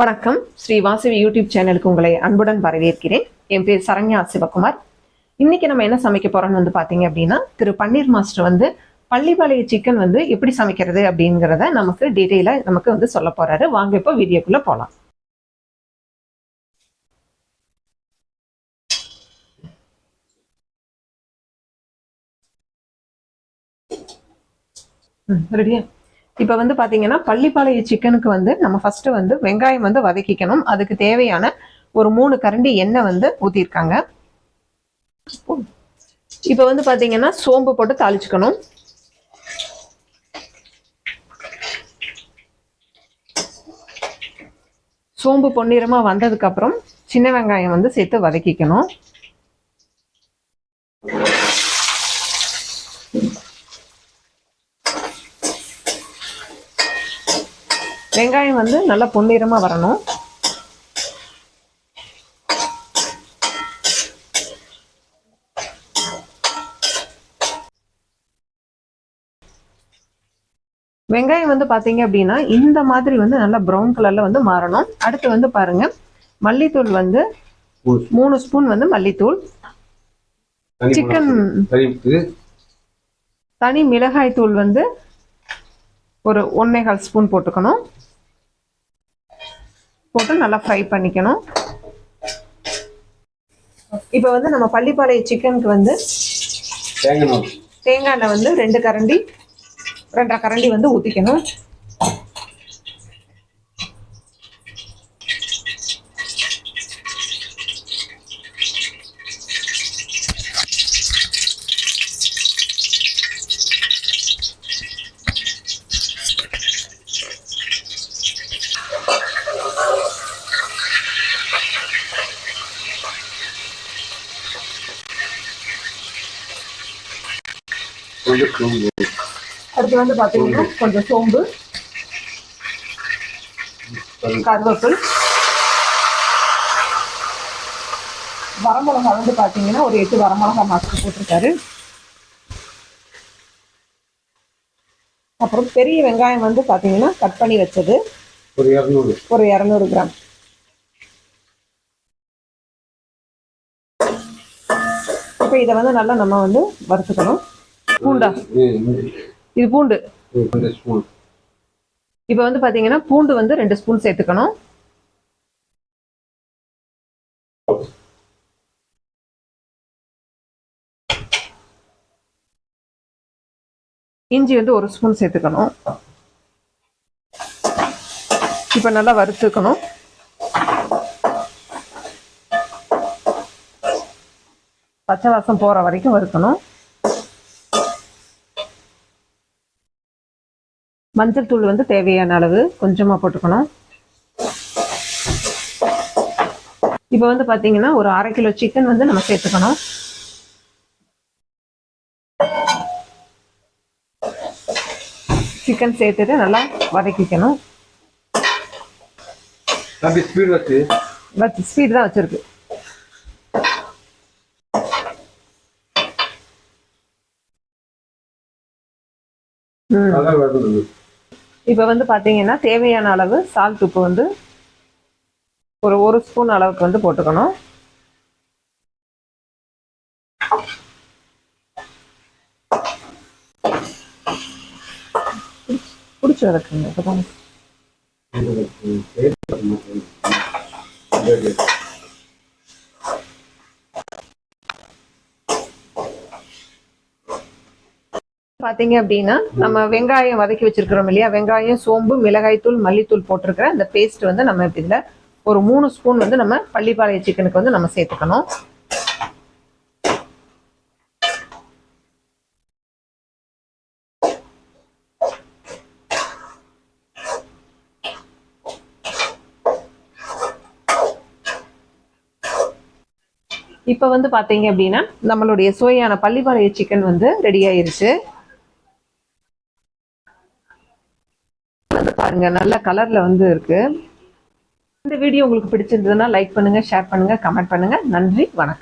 வணக்கம். ஸ்ரீ வாசவி யூடியூப் சேனலுக்கு உங்களை அன்புடன் வரவேற்கிறேன். என் பேர் சரண்யா சிவகுமார். இன்னைக்கு நம்ம என்ன சமைக்க போறோம்னு வந்து பாத்தீங்க அப்படின்னா திரு பன்னீர் மாஸ்டர் வந்து பள்ளிப்பாளைய சிக்கன் வந்து எப்படி சமைக்கிறது அப்படிங்கிறத நமக்கு டீட்டெயிலாக நமக்கு வந்து சொல்ல போறாரு. வாங்க இப்போ வீடியோக்குள்ள போகலாம் ரெடியா? இப்போ வந்து பாத்தீங்கன்னா பள்ளிப்பாளைய சிக்கனுக்கு வந்து நம்ம ஃபஸ்ட்டு வந்து வெங்காயம் வந்து வதக்கிக்கணும். அதுக்கு தேவையான ஒரு மூணு கரண்டி எண்ணெய் வந்து ஊற்றிருக்காங்க இப்போ வந்து பாத்தீங்கன்னா சோம்பு போட்டு தாளிச்சுக்கணும். சோம்பு பொன்னிறமா வந்ததுக்கு அப்புறம் சின்ன வெங்காயம் வந்து சேர்த்து வதக்கிக்கணும். வெங்காயம் வந்து நல்லா பொன்னிறமா வரணும். வெங்காயம் வந்து பாத்தீங்க அப்படின்னா இந்த மாதிரி வந்து நல்லா ப்ரௌன் கலர்ல வந்து மாறணும். அடுத்து வந்து பாருங்க மல்லித்தூள் வந்து மூணு ஸ்பூன் வந்து மல்லித்தூள். சிக்கன் தனி மிளகாய் தூள் வந்து ஒரு ஒன்னேகால் ஸ்பூன் போட்டுக்கணும். போட்டு நல்லா ஃப்ரை பண்ணிக்கணும். இப்போ வந்து நம்ம பள்ளிப்பாளைய சிக்கனுக்கு வந்து தேங்காய் எண்ணெய். வந்து ரெண்டு கரண்டி ரெண்டரை கரண்டி வந்து ஊற்றிக்கணும் அடுத்து வந்து பார்த்தீங்கன்னா கொஞ்சம் சோம்பு கருவேப்பில். வரமிளகா வந்து பார்த்தீங்கன்னா ஒரு எட்டு வரமிளகா மாஸ்டர் போட்டிருக்காரு. அப்புறம் பெரிய வெங்காயம் வந்து பார்த்தீங்கன்னா கட் பண்ணி வச்சது. ஒரு இரநூறு. ஒரு இரநூறு கிராம். இப்போ இதை வந்து நல்லா நம்ம வந்து வறுத்துக்கணும். பூண்டா? இது பூண்டு. இப்போ வந்து பாத்தீங்கன்னா பூண்டு வந்து ரெண்டு ஸ்பூன் சேர்த்துக்கணும். இஞ்சி வந்து ஒரு ஸ்பூன் சேர்த்துக்கணும். இப்போ நல்லா வறுத்துக்கணும். பச்சை வாசம் போற வரைக்கும் வறுக்கணும். மஞ்சள் தூள் வந்து தேவையான அளவு கொஞ்சமாக போட்டுக்கணும். இப்போ வந்து பார்த்தீங்கன்னா ஒரு அரை கிலோ சிக்கன் வந்து நம்ம சேர்த்துக்கணும். சிக்கன் சேர்த்துட்டு நல்லா வதக்கிக்கணும். ஸ்பீட் தான் வச்சிருக்கு. ம். இப்போ வந்து பார்த்தீங்கன்னா தேவையான அளவு சால்ட் உப்பு வந்து ஒரு ஒரு ஸ்பூன் அளவுக்கு வந்து போட்டுக்கணும். பிடிச்சி வளர்க்குங்க பார்த்தீங்க பாத்தீங்க அப்படின்னா நம்ம வெங்காயம் வதக்கி வச்சிருக்கிறோம் இல்லையா? வெங்காயம் சோம்பு மிளகாய்த்தூள் மல்லித்தூள் போட்டிருக்கிற அந்த பேஸ்ட் வந்து நம்ம இதில் ஒரு மூணு ஸ்பூன் வந்து நம்ம பள்ளிப்பாளைய சிக்கனுக்கு வந்து நம்ம சேர்த்துக்கணும். இப்போ வந்து பாத்தீங்க அப்படின்னா நம்மளுடைய சுவையான பள்ளிப்பாளைய சிக்கன் வந்து ரெடி ஆயிருச்சு. வந்து பாருங்க நல்ல கலர்ல வந்து இருக்கு. இந்த வீடியோ உங்களுக்கு பிடிச்சிருந்ததுன்னா லைக் பண்ணுங்க ஷேர் பண்ணுங்க கமெண்ட் பண்ணுங்க. நன்றி வணக்கம்.